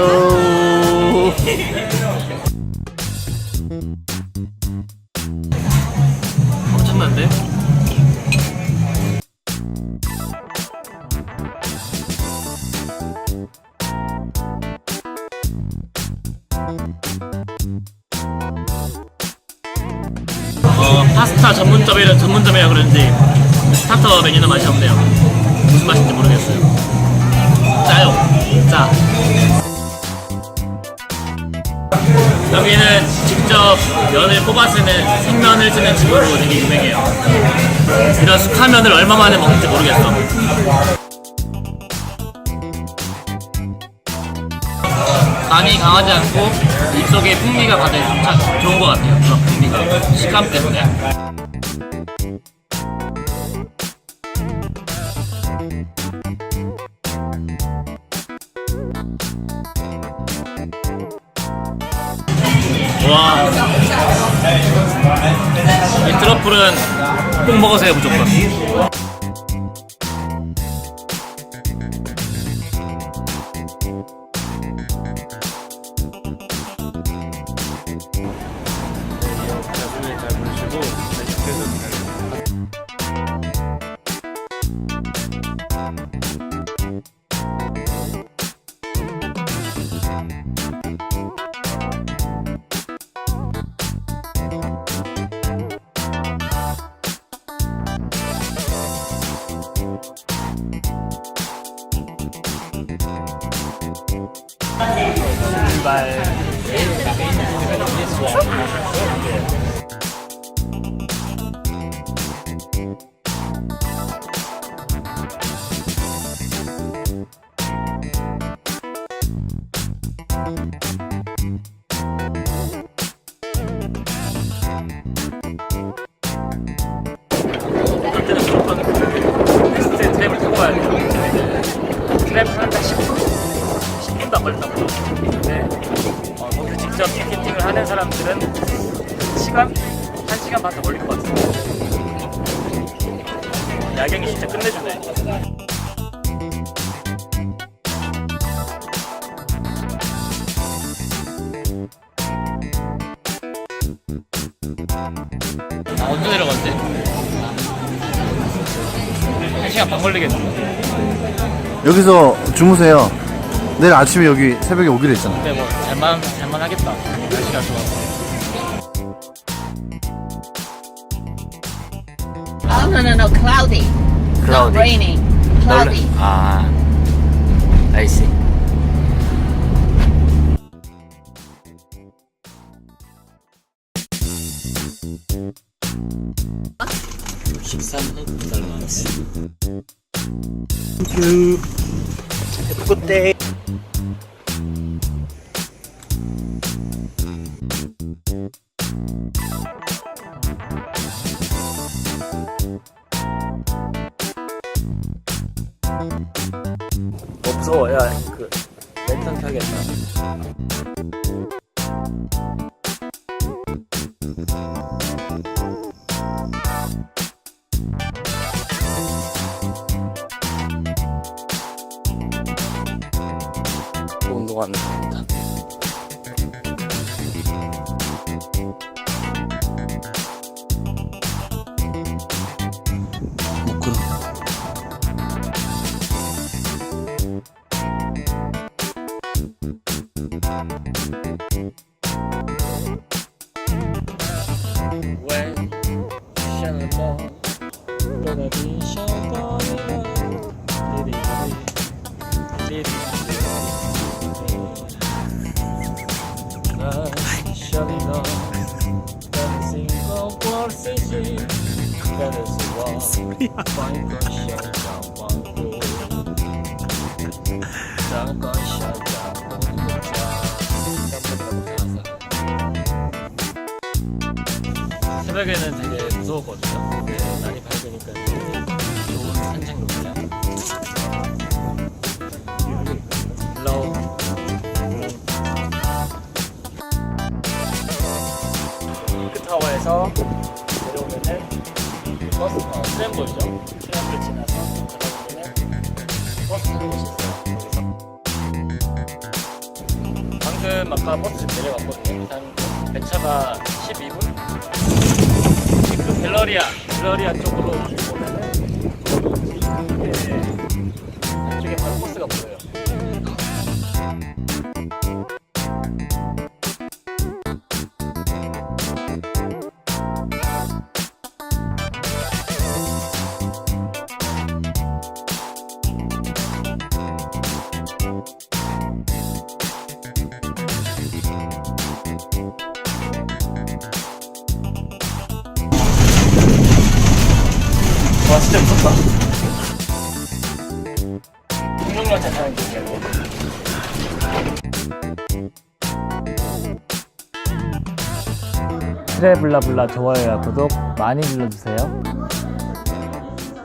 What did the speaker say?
헬로 엄청난데? 어, 파스타 전문점이라 전문점이라 그런지 스타터 메뉴는 맛이 없네요. 무슨 맛인지 모르겠어요. 짜요. 짜. 여기는 직접 면을 뽑아 쓰는 생면을 쓰는 집으로 되게 유명해요. 이런 숙화면을 얼마 만에 먹는지 모르겠어. 간이 강하지 않고 입속에 풍미가 차- 좋은 것 같아요. 그런 풍미가 식감 때문에. 이 트러플은 꼭 먹으세요 무조건. 그때 10분도 안 걸린다고. 근데 어, 거기서 직접 티켓팅을 하는 사람들은 시간? 1시간 반 더 걸릴 것 같아요. 야경이 진짜 끝내주네. 아, 언제 내려갔지? 1시간 반 걸리겠네. 여기서 주무세요 내일 아침에 여기 새벽에 오기로 했잖아 근데 뭐 잘만 잘만 하겠다. 날씨가 좋아서. Oh no no no cloudy. Not Cloudy. raining. Cloudy. 아 I see 배달 많지. 그때 무서워. 야, 그 랜턴 켜야겠다. 운동하는 새벽에는 되게 무서웠거든요. 네, 날이 밝으니까 좋은 산책로입니다. 내려오면은 버스, 어, 트램 보이죠? 트램을 지나서 내려오면은 버스 타는 곳이 있어요. 지금 아까 버스 지금 내려갔거든요. 한 배차가 12분. 그 갤러리아, 갤러리아 쪽으로 보면은 네, 안쪽에 바로 버스가 보여요. 진짜 무섭다. 트래블라블라 좋아요와 구독 많이 눌러주세요.